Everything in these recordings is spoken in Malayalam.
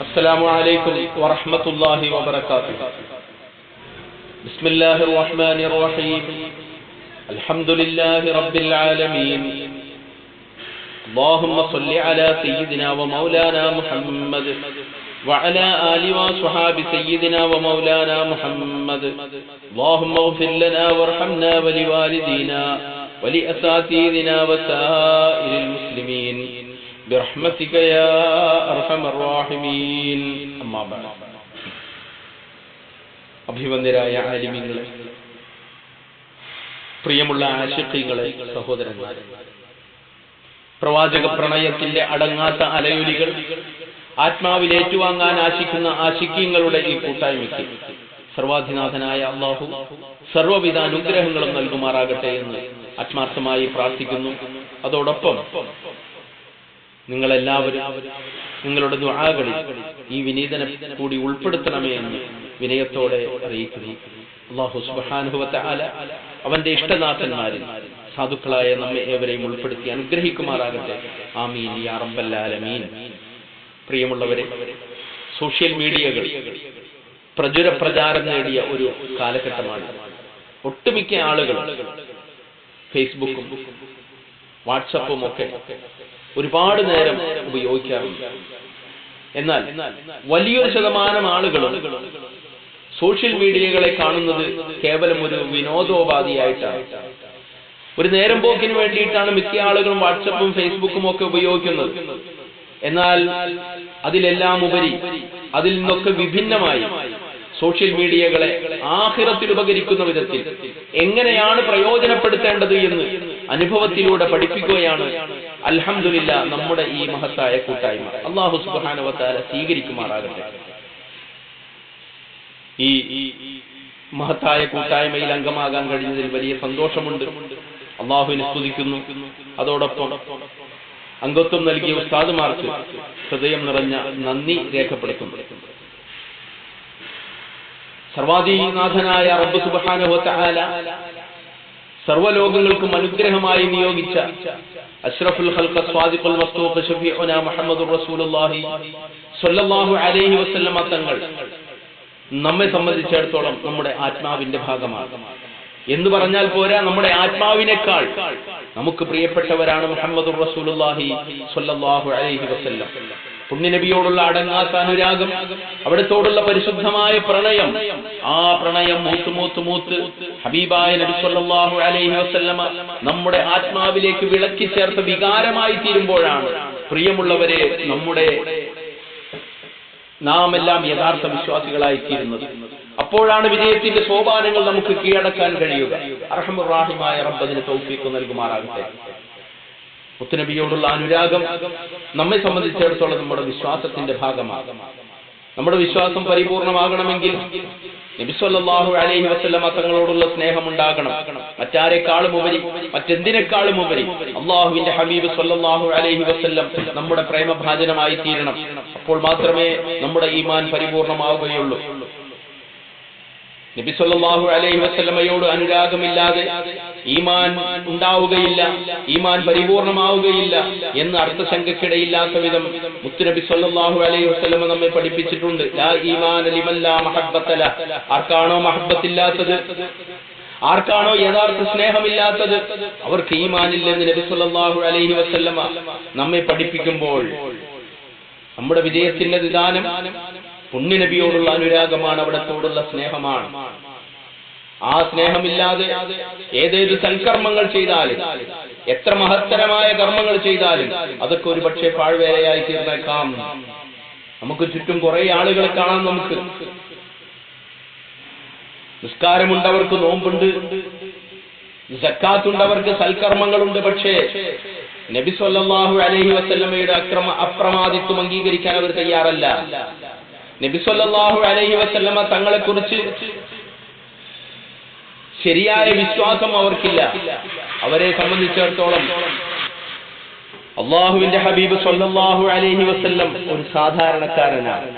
السلام عليكم ورحمة الله وبركاته. بسم الله الرحمن الرحيم. الحمد لله رب العالمين. اللهم صل على سيدنا ومولانا محمد وعلى آل وصحاب سيدنا ومولانا محمد. اللهم اغفر لنا وارحمنا ولوالدينا ولأساتذنا وسائر المسلمين. برحمتك يا أرحم الراحمين أما بعد അഭിവന്ദരായ ആലിമിങ്ങളെ പ്രിയമുള്ള ആശിഖീങ്ങളെ സഹോദരന്മാരെ പ്രവാചക പ്രണയത്തിന്റെ അടങ്ങാത്ത അലയൊലികൾ ആത്മാവിൽ ഏറ്റുവാങ്ങാൻ ആശിക്കുന്ന ആശിക്യങ്ങളുടെ ഈ കൂട്ടായ്മയ്ക്ക് സർവാധിനാഥനായ അള്ളാഹു സർവവിധ അനുഗ്രഹങ്ങളും നൽകുമാറാകട്ടെ എന്ന് ആത്മാർത്ഥമായി പ്രാർത്ഥിക്കുന്നു അതോടൊപ്പം നിങ്ങളെല്ലാവരും നിങ്ങളുടെ ദുആകളിൽ ഈ വിനീതനെ കൂടി ഉൾപ്പെടുത്തണമേ എന്ന് വിനയത്തോടെ അറിയിക്കുന്നു. അള്ളാഹു സുബാനുഭവത്താല അവന്റെ ഇഷ്ടനാഥന്മാരിൽ സാധുക്കളായ നമ്മെ ഏവരെയും ഉൾപ്പെടുത്തി അനുഗ്രഹിക്കുമാറാകട്ടെ. ആമീൻ യാ റബ്ബല്ലാലമീൻ പ്രിയമുള്ളവരെ സോഷ്യൽ മീഡിയകൾ പ്രചുര പ്രചാരം നേടിയ ഒരു കാലഘട്ടമാണ്. ഒട്ടുമിക്ക ആളുകൾ ഫേസ്ബുക്കും വാട്സപ്പും ഒക്കെ ഒരുപാട് നേരം ഉപയോഗിക്കാറുണ്ട്. എന്നാൽ വലിയൊരു ശതമാനം ആളുകളും സോഷ്യൽ മീഡിയകളെ കാണുന്നത് കേവലം ഒരു വിനോദോപാധിയായിട്ടാണ്. ഒരു നേരം പോക്കിന് വേണ്ടിയിട്ടാണ് മിക്ക ആളുകളും വാട്സപ്പും ഫേസ്ബുക്കും ഒക്കെ ഉപയോഗിക്കുന്നത്. എന്നാൽ അതിലെല്ലാം ഉപരി അതിൽ നിന്നൊക്കെ വിഭിന്നമായി സോഷ്യൽ മീഡിയകളെ ആഹിറത്തിൽ ഉപകരിക്കുന്ന വിധത്തിൽ എങ്ങനെയാണ് പ്രയോജനപ്പെടുത്തേണ്ടത് എന്ന് അനുഭവത്തിലൂടെ പഠിപ്പിക്കുകയാണ്. അലഹമില്ല നമ്മുടെ ഈ മഹത്തായ കൂട്ടായ്മ. അള്ളാഹു സുബാനുവത്താല സ്വീകരിക്കുമാറാകട്ടെ. ഈ മഹത്തായ കൂട്ടായ്മയിൽ അംഗമാകാൻ കഴിഞ്ഞതിൽ വലിയ സന്തോഷമുണ്ട്. അള്ളാഹുവിനെ സ്തുതിക്കുന്നു. അതോടൊപ്പം അംഗത്വം നൽകിയ ഉസ്താദുമാർക്ക് ഹൃദയം നിറഞ്ഞ നന്ദി രേഖപ്പെടുത്തുന്നു. സർവാധീനാഥനായ റബ്ബ് സുബാനുഹത്താല സർവലോകങ്ങൾക്കും അനുഗ്രഹമായി നിയോഗിച്ച അഷ്റഫുൽ ഖൽഖ സ്വാദിഖുൽ വസ്തുഖ ഷഫീഉന മുഹമ്മദുർ റസൂലുള്ളാഹി സ്വല്ലല്ലാഹു അലൈഹി വസല്ലമ തങ്ങൾ നമ്മെ സംബന്ധിച്ചിടത്തോളം നമ്മുടെ ആത്മാവിന്റെ ഭാഗമാണ്. എന്ന് പറഞ്ഞാൽ പോരാ നമ്മുടെ ആത്മാവിനേക്കാൾ നമുക്ക് പ്രിയപ്പെട്ടവരാണ് മുഹമ്മദ് റസൂലുള്ളാഹി സ്വല്ലല്ലാഹു അലൈഹി വസല്ലം. പുണ്യനബിയോടുള്ള അടങ്ങാത്ത അനുരാഗം അവിടത്തോടുള്ള പരിശുദ്ധമായ പ്രണയം ആ പ്രണയം മൂത്ത് മൂത്ത് മൂത്ത് ഹബീബായ നബി സല്ലല്ലാഹു അലൈഹി വസല്ലമ നമ്മുടെ ആത്മാവിലേക്ക് വിളക്കി ചേർത്ത വികാരമായി തീരുമ്പോഴാണ്. പ്രിയമുള്ളവരെ നമ്മുടെ നാം എല്ലാം യഥാർത്ഥ വിശ്വാസികളായി തീരുന്നത്. അപ്പോഴാണ് വിജയത്തിന്റെ സോപാനങ്ങൾ നമുക്ക് കീഴടക്കാൻ കഴിയുക. അർഹമുറാഹിമായ റബ്ബതിന് തൗഫീഖ് നൽകുമാറാകട്ടെ. മുത്തുനബിയോടുള്ള അനുരാഗം നമ്മെ സംബന്ധിച്ചിടത്തോളം നമ്മുടെ വിശ്വാസത്തിന്റെ ഭാഗമാണ്. നമ്മുടെ വിശ്വാസം പരിപൂർണമാകണമെങ്കിൽ നബിസ്വല്ലാഹു അലൈഹി വസ്ലമ തങ്ങളോടുള്ള സ്നേഹം ഉണ്ടാകണം മറ്റാരെക്കാളും ഉപരി മറ്റെന്തിനേക്കാളും ഉപരി അള്ളാഹുവിന്റെ ഹബീബ് സല്ലാഹു അലൈഹി വസ്ല്ലം നമ്മുടെ പ്രേമഭാജനമായി തീരണം അപ്പോൾ മാത്രമേ നമ്മുടെ ഈമാൻ പരിപൂർണമാവുകയുള്ളൂ. നബി സല്ലല്ലാഹു അലൈഹി വസല്ലമയോട് അനുരാഗമില്ലാതെ ഈമാൻ ഉണ്ടാവുകയില്ല ഈമാൻ പരിപൂർണമാവുകയില്ല എന്ന് അർത്ഥശങ്കക്കിടയില്ലാത്ത വിധം മുത്തുനബി സല്ലല്ലാഹു അലൈഹി വസല്ലമ നമ്മെ പഠിപ്പിച്ചിട്ടുണ്ട്. മഹബ്ബത്തല ആർക്കാണോ മഹബ്ബത്തില്ലാത്തത്? ആർക്കാണോ യഥാർത്ഥ സ്നേഹമില്ലാത്തത്? അവർക്ക് ഈമാനില്ലെന്ന് നബി സല്ലല്ലാഹു അലൈഹി വസല്ലമ നമ്മെ പഠിപ്പിക്കുമ്പോൾ നമ്മുടെ വിജയത്തിന്റെ നിദാനം പുണ്യനബിയോടുള്ള അനുരാഗമാണ് അവിടത്തോടുള്ള സ്നേഹമാണ്. ആ സ്നേഹമില്ലാതെ ഏതേത് സൽക്കർമ്മങ്ങൾ ചെയ്താലും എത്ര മഹത്തരമായ കർമ്മങ്ങൾ ചെയ്താലും അതൊക്കെ ഒരു പക്ഷേ പാഴ്വേലയായി തീർന്നേക്കാം. നമുക്ക് ചുറ്റും കുറെ ആളുകളെ കാണാം നമുക്ക്. നിസ്കാരമുണ്ടവർക്ക് നോമ്പുണ്ട്. ജക്കാത്തുണ്ടവർക്ക് സൽക്കർമ്മങ്ങളുണ്ട് പക്ഷേ നബി അലഹി വസല്ലമയുടെ അക്രമ അപ്രമാദിത്വം അംഗീകരിക്കാൻ അവർ തയ്യാറല്ല. നബി സല്ലല്ലാഹു അലൈഹി വസല്ലമ തങ്ങളെ കുറിച്ച് ശരിയായ വിശ്വാസം അവർക്കില്ല. അവരെ സംബന്ധിച്ചിടത്തോളം അള്ളാഹുവിന്റെ ഹബീബ് സല്ലല്ലാഹു അലൈഹി വസ്ല്ലം ഒരു സാധാരണക്കാരനാണ്.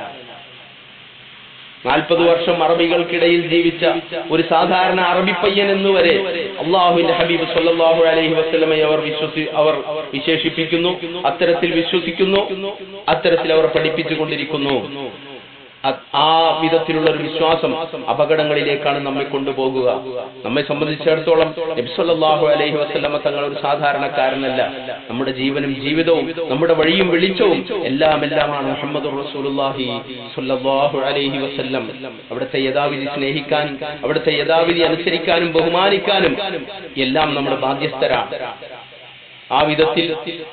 നാൽപ്പത് വർഷം അറബികൾക്കിടയിൽ ജീവിച്ച ഒരു സാധാരണ അറബി പയ്യൻ എന്നുവരെ അള്ളാഹുവിന്റെ ഹബീബ് സൊല്ലാഹു അലൈഹി വസ്ലമെ അവർ വിശ്വസി അവർ വിശേഷിപ്പിക്കുന്നു അത്തരത്തിൽ വിശ്വസിക്കുന്നു അത്തരത്തിൽ അവർ പഠിപ്പിച്ചുകൊണ്ടിരിക്കുന്നു. ആ വിധത്തിലുള്ള ഒരു വിശ്വാസം അപകടങ്ങളിലേക്കാണ് നമ്മെ കൊണ്ടുപോകുക. നമ്മെ സംബന്ധിച്ചിടത്തോളം നബി സല്ലല്ലാഹു അലൈഹി വസല്ലമ തങ്ങൾ ഒരു സാധാരണക്കാരനല്ല. നമ്മുടെ ജീവനും ജീവിതവും നമ്മുടെ വഴിയും വെളിച്ചവും എല്ലാം എല്ലാമാണ് മുഹമ്മദ് അലൈഹി വസല്ലം. അവിടുത്തെ യഥാവിധി സ്നേഹിക്കാനും അവിടുത്തെ യഥാവിധി അനുസരിക്കാനും ബഹുമാനിക്കാനും എല്ലാം നമ്മുടെ ബാധ്യസ്ഥരാണ്. ആ വിധത്തിൽ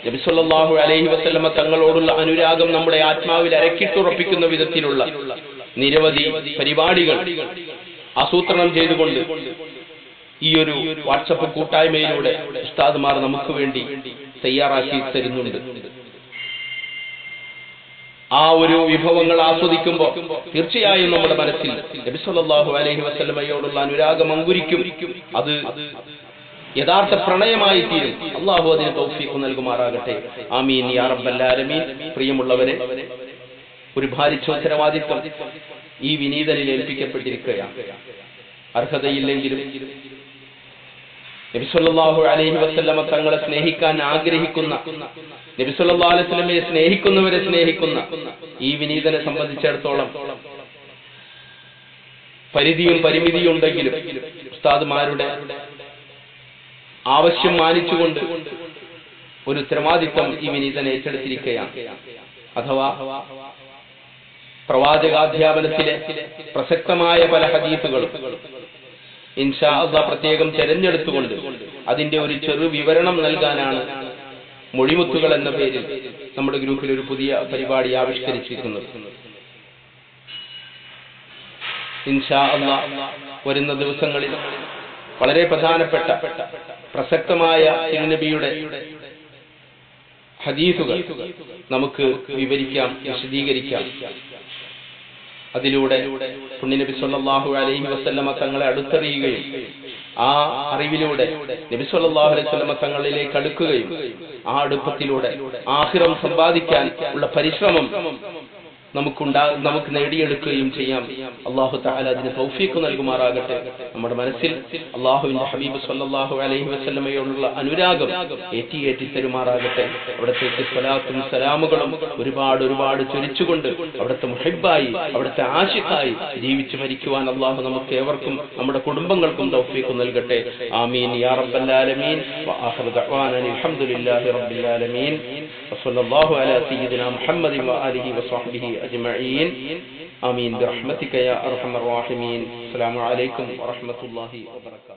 നബിസ്വല്ലാഹു അലൈഹി വസല്ലമ തങ്ങളോടുള്ള അനുരാഗം നമ്മുടെ ആത്മാവിൽ അരക്കിട്ടുറപ്പിക്കുന്ന വിധത്തിലുള്ള നിരവധി പരിപാടികൾ ആസൂത്രണം ചെയ്തുകൊണ്ട് ഈ ഒരു വാട്സപ്പ് കൂട്ടായ്മയിലൂടെ ഉസ്താദ്മാർ നമുക്ക് വേണ്ടി തയ്യാറാക്കി തരുന്നുണ്ട്. ആ ഒരു വിഭവങ്ങൾ ആസ്വദിക്കുമ്പോൾ തീർച്ചയായും നമ്മുടെ മനസ്സിൽ നബിസ്വല്ലാഹു അലൈഹി വസ്ലമയോടുള്ള അനുരാഗം അങ്കുരിക്കും. അത് യഥാർത്ഥ പ്രണയമായി തീരും അള്ളാഹു അതിന് തൗഫീഖ് നൽകുമാറാകട്ടെ. ആമീൻ യാ പ്രിയമുള്ളവരെ ഒരു ഭാരിച്ചോത്തരവാദിത്വം ഈ വിനീതനിൽ ഏൽപ്പിക്കപ്പെട്ടിരിക്കുകയാണ്. അർഹതയില്ലെങ്കിലും നബിസ്വല്ലാഹു അലൈഹി വസല്ലമ തങ്ങളെ സ്നേഹിക്കാൻ ആഗ്രഹിക്കുന്ന നബിസല്ലാ അലൈഹി സ്വലമയെ സ്നേഹിക്കുന്നവരെ സ്നേഹിക്കുന്ന ഈ വിനീതനെ സംബന്ധിച്ചിടത്തോളം പരിധിയും പരിമിതിയും ഉണ്ടെങ്കിലും ഉസ്താദുമാരുടെ ആവശ്യം മാനിച്ചുകൊണ്ട് ഒരു ഉത്തരവാദിത്വം ഈ വിനീതൻ ഏറ്റെടുത്തിരിക്കുകയാണ്. അഥവാ പ്രവാചകാധ്യാപനത്തിലെ പ്രസക്തമായ പല ഹദീസുകളും ഇൻഷാ പ്രത്യേകം തെരഞ്ഞെടുത്തുകൊണ്ട് അതിന്റെ ഒരു ചെറു വിവരണം നൽകാനാണ് മൊഴിമുത്തുകൾ എന്ന പേരിൽ നമ്മുടെ ഗ്രൂപ്പിൽ ഒരു പുതിയ പരിപാടി ആവിഷ്കരിച്ചിരിക്കുന്നത്. ഇൻഷാ അള്ളാ വരുന്ന ദിവസങ്ങളിൽ വളരെ പ്രധാനപ്പെട്ട പ്രസക്തമായ തിരുനബിയുടെ ഹദീസുകൾ നമുക്ക് വിവരിക്കാം വിശദീകരിക്കാം. അതിലൂടെ പുണ്യനബി സല്ലാഹു അലൈഹി വസല്ലമ തങ്ങളെ അടുത്തറിയുകയും ആ അറിവിലൂടെ നബി സല്ലാഹു അലൈഹി വസല്ലമ തങ്ങളിലേക്ക് അടുക്കുകയും ആ അടുപ്പത്തിലൂടെ ആഹിറം സമ്പാദിക്കാൻ ഉള്ള പരിശ്രമം നമുക്കുണ്ടാ നമുക്ക് നേടിയെടുക്കുകയും ചെയ്യാം. അള്ളാഹു താല അതിന് തൗഫീഖ് നൽകുമാറാകട്ടെ. നമ്മുടെ മനസ്സിൽ അള്ളാഹുവിന്റെ ഹബീബ് സല്ലാഹു അലൈഹി വസ്ലമയോടുള്ള അനുരാഗം ഏറ്റി ഏറ്റി തരുമാറാകട്ടെ. അവിടുത്തെ സ്വലാത്തും സലാമുകളും ഒരുപാട് ഒരുപാട് ചൊരിച്ചുകൊണ്ട് അവിടുത്തെ മുഹിബായി അവിടുത്തെ ആശിക്കായി ജീവിച്ചു മരിക്കുവാൻ അള്ളാഹു നമുക്ക് ഏവർക്കും നമ്മുടെ കുടുംബങ്ങൾക്കും തൗഫീഖ് നൽകട്ടെ. ആമീൻ. യാ റബ്ബല്ലാലമീൻ റബ്ബിൽ ആലമീൻ. വസല്ലല്ലാഹു അലാ സയ്യിദിനാ മുഹമ്മദി വആലിഹി വസഹ്ബിഹി أجمعين. آمين. برحمتك يا أرحم الراحمين. السلام عليكم ورحمة الله وبركاته.